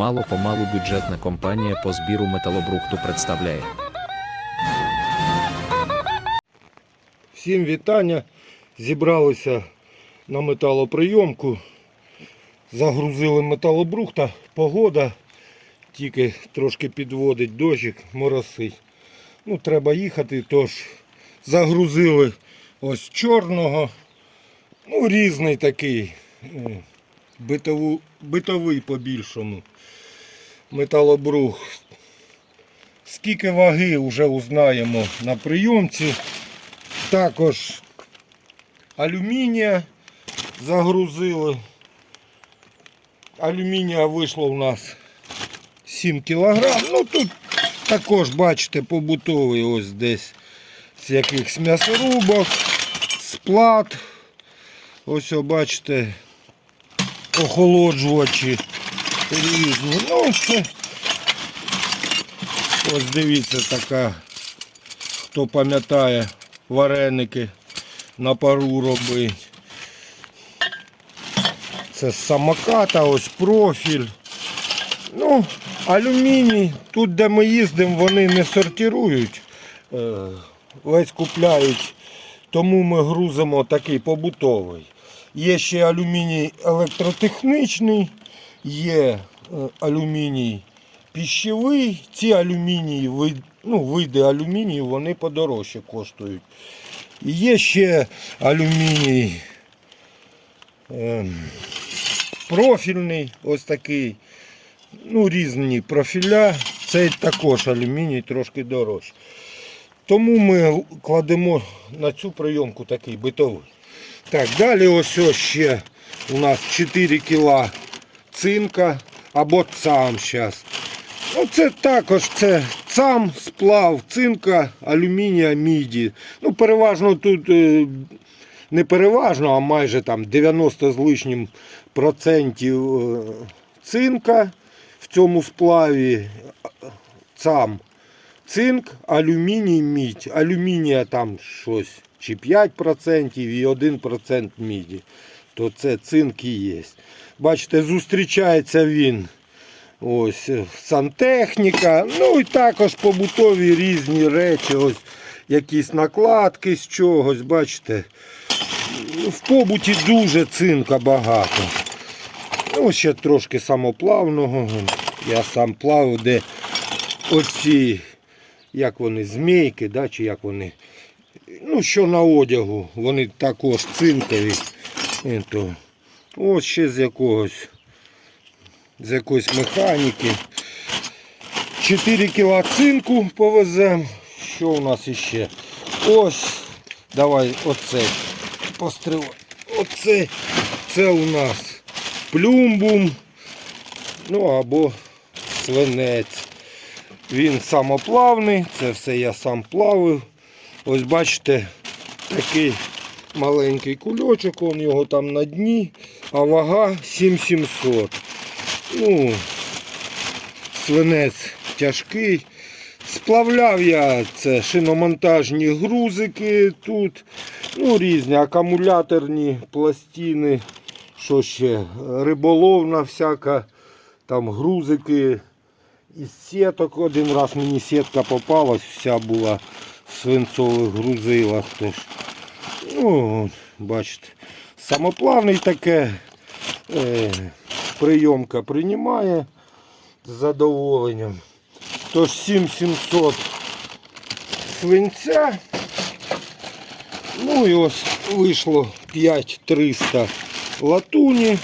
Мало-помалу бюджетна компанія по збіру металобрухту представляє. Всім вітання. Зібралися на металоприйомку. Загрузили металобрухта. Погода тільки трошки підводить дощик, моросить. Ну, треба їхати, тож загрузили ось чорного. Ну, різний такий. Битову, битовий по-більшому. Металобрух. Скільки ваги вже узнаємо на прийомці. Також алюмінія загрузили. Алюмінія вийшло у нас 7 кг. Ну тут також, бачите, побутовий ось десь з якихось м'ясорубок, сплат. Ось, бачите, охолоджувачі різні. Ну, це ось дивіться така, хто пам'ятає, вареники на пару робить. Це з самоката, ось профіль. Ну, алюміній, тут де ми їздимо, вони не сортирують, е, весь купляють, тому ми грузимо такий побутовий. Є ще алюміній електротехнічний, є е, алюміній піщовий. Ці алюмінії, ну, види алюмінію, вони подорожче коштують. Є ще алюміній ем, профільний, ось такий. Ну, різні профіля. Цей також алюміній трошки дорожче. Тому ми кладемо на цю прийомку такий битовий. Так, далі ось ще у нас 4 кіла цинка або цам зараз. Ну, це також це цам, сплав, цинка, алюмінія, міді. Ну, переважно тут е, не переважно, а майже там 90 з лишнім процентів е, цинка в цьому сплаві. Цам цинк, алюміній, мідь. Алюмінія там щось чи 5% і 1% міді. То це цинк і є. Бачите, зустрічається він. Ось сантехніка, ну і також побутові різні речі, ось якісь накладки з чогось, бачите. В побуті дуже цинка багато. Ну, ще трошки самоплавного. Я сам плавав, де оці, як вони, змійки, да, чи як вони. Ну, що на одягу, вони також цинкові. Ось ще з якогось з якоїсь механіки. 4 кіла цинку повеземо. Що у нас іще? Ось, давай оце постривай. Оце це у нас плюмбум. Ну або свинець. Він самоплавний, це все я сам плавив. Ось бачите, такий маленький кульочок, он його там на дні, а вага 7700. Ну, свинець тяжкий. Сплавляв я це шиномонтажні грузики тут. Ну, різні акумуляторні пластини. Що ще? Риболовна всяка. Там грузики із сіток. Один раз мені сітка попалась, вся була свинцових грузилах. Тож, ну, бачите, самоплавний таке. Е, прийомка приймає з задоволенням. Тож 7700 свинця. Ну і ось вийшло 5300 латуні.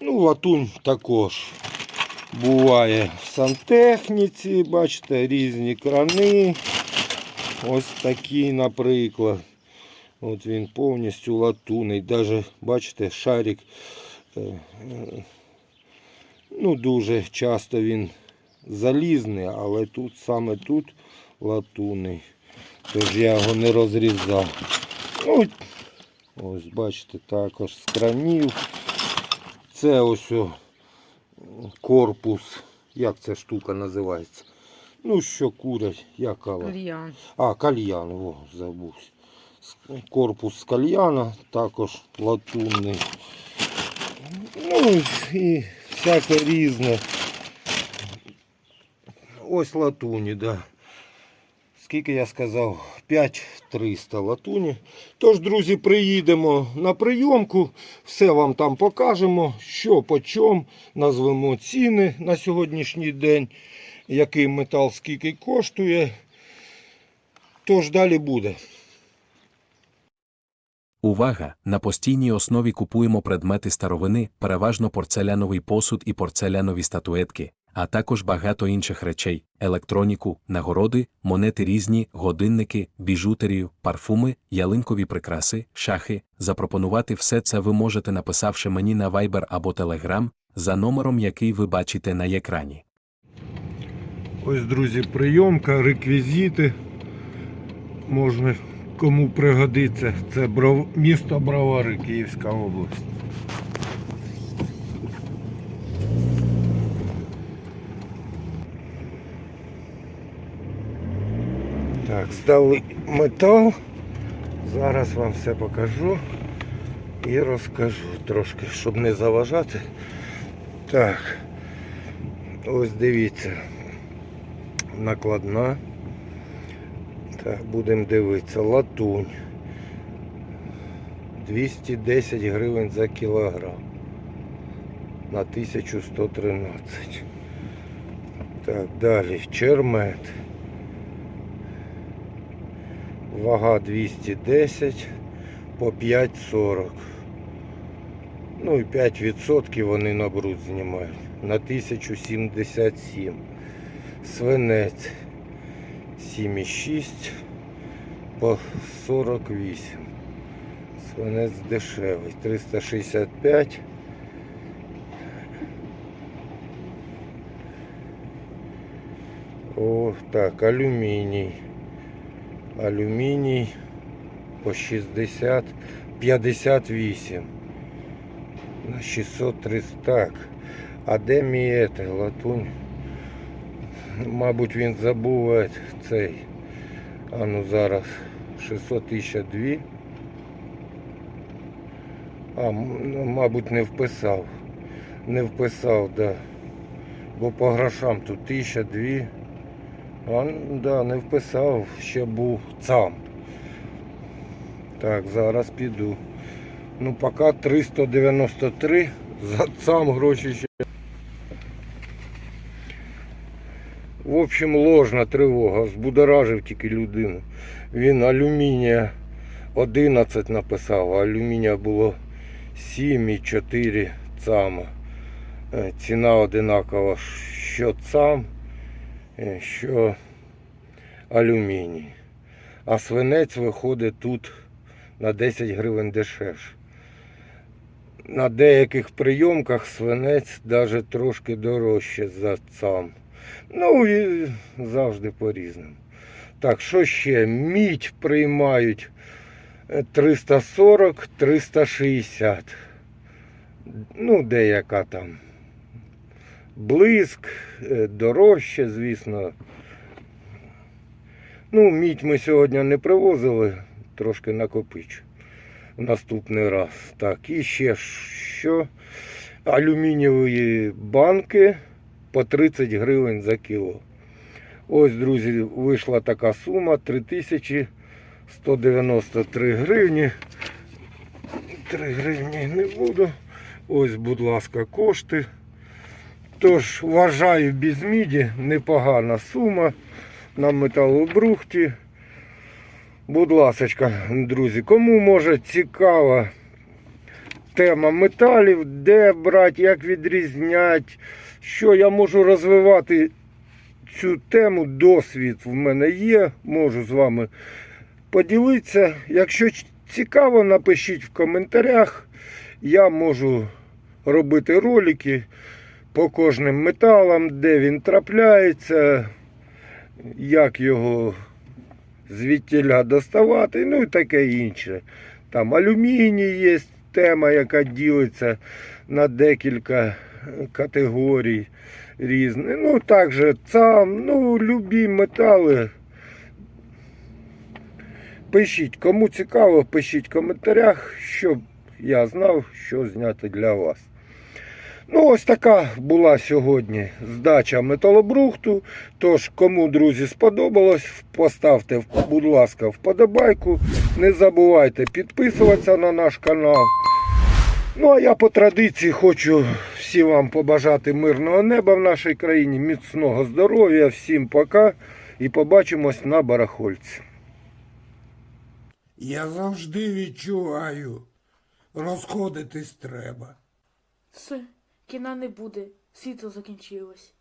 Ну, латунь також буває в сантехніці, бачите, різні крани. Ось такі, наприклад. От він повністю латунний. Даже, бачите, шарик Е, е, Ну, дуже часто він залізний, але тут саме тут латунний. Тож я його не розрізав. Ну, ось бачите, також з кранів. Це ось корпус. Як ця штука називається? Ну, що курять, як але? Кальян. А, кальян, о, забувся. С- Корпус з кальяна, також латунний. Ну і всяке різне. Ось латуні, да. Скільки я сказав? 5300 латуні. Тож, друзі, приїдемо на прийомку, все вам там покажемо, що по чому, назвемо ціни на сьогоднішній день, який метал скільки коштує. Тож далі буде. Увага! На постійній основі купуємо предмети старовини, переважно порцеляновий посуд і порцелянові статуетки, а також багато інших речей: електроніку, нагороди, монети різні, годинники, біжутерію, парфуми, ялинкові прикраси, шахи. Запропонувати все це ви можете написавши мені на Viber або Telegram за номером, який ви бачите на екрані. Ось, друзі, прийомка, реквізити. Можна кому пригодиться. Це місто Бровари, Київська область. Так, здали метал. Зараз вам все покажу і розкажу трошки, щоб не заважати. Так, ось дивіться накладна. Так, будемо дивитися. Латунь. 210 гривень за кілограм. На 1113. Так, далі. Чермет. Вага 210 по 5,40. Ну і 5% вони на бруд знімають. На 1077 свинець 7,6 по 48. Свинець дешевий. 365. О, так, алюміній. Алюміній по 60, 58. На 630. Так. А де мій латунь? Мабуть, він забув цей. А ну зараз 600 тисяч дві. А, ну, мабуть, не вписав. Не вписав, да. Бо по грошам тут тисяча дві. А, да, не вписав, ще був сам. Так, зараз піду. Ну, поки 393. За сам гроші ще. В общем, ложна тривога, збудоражив тільки людину. Він алюмінія 11 написав, а алюмінія було 7,4 цама. Е, Ціна одинакова, що цам, е, що алюміній. А свинець виходить тут на 10 гривень дешевше. На деяких прийомках свинець навіть трошки дорожче за цам. Ну і завжди по-різному. Так, що ще? Мідь приймають е, 340, 360. Ну, деяка там. Блиск, е, дорожче, звісно. Ну, мідь ми сьогодні не привозили, трошки накопичу. Наступний раз. Так, і ще що? Алюмінієві банки по 30 гривень за кіло. Ось, друзі, вийшла така сума 3193 гривні. 3 гривні не буду. Ось, будь ласка, кошти. Тож, вважаю, без міді непогана сума на металобрухті. Будь ласочка, друзі, кому може цікава тема металів, де брати, як відрізняти, що я можу розвивати цю тему, досвід в мене є, можу з вами поділитися. Якщо цікаво, напишіть в коментарях. Я можу робити ролики по кожним металам, де він трапляється, як його звідтіля доставати, ну і таке інше. Там алюміній є тема, яка ділиться на декілька категорій різних. Ну, також цам, ну, любі метали. Пишіть, кому цікаво, пишіть в коментарях, щоб я знав, що зняти для вас. Ну, ось така була сьогодні здача металобрухту. Тож, кому, друзі, сподобалось, поставте, будь ласка, вподобайку. Не забувайте підписуватися на наш канал. Ну, а я по традиції хочу всім вам побажати мирного неба в нашій країні, міцного здоров'я, всім пока і побачимось на барахольці. Я завжди відчуваю. Розходитись треба. Все, кіна не буде, світло закінчилось.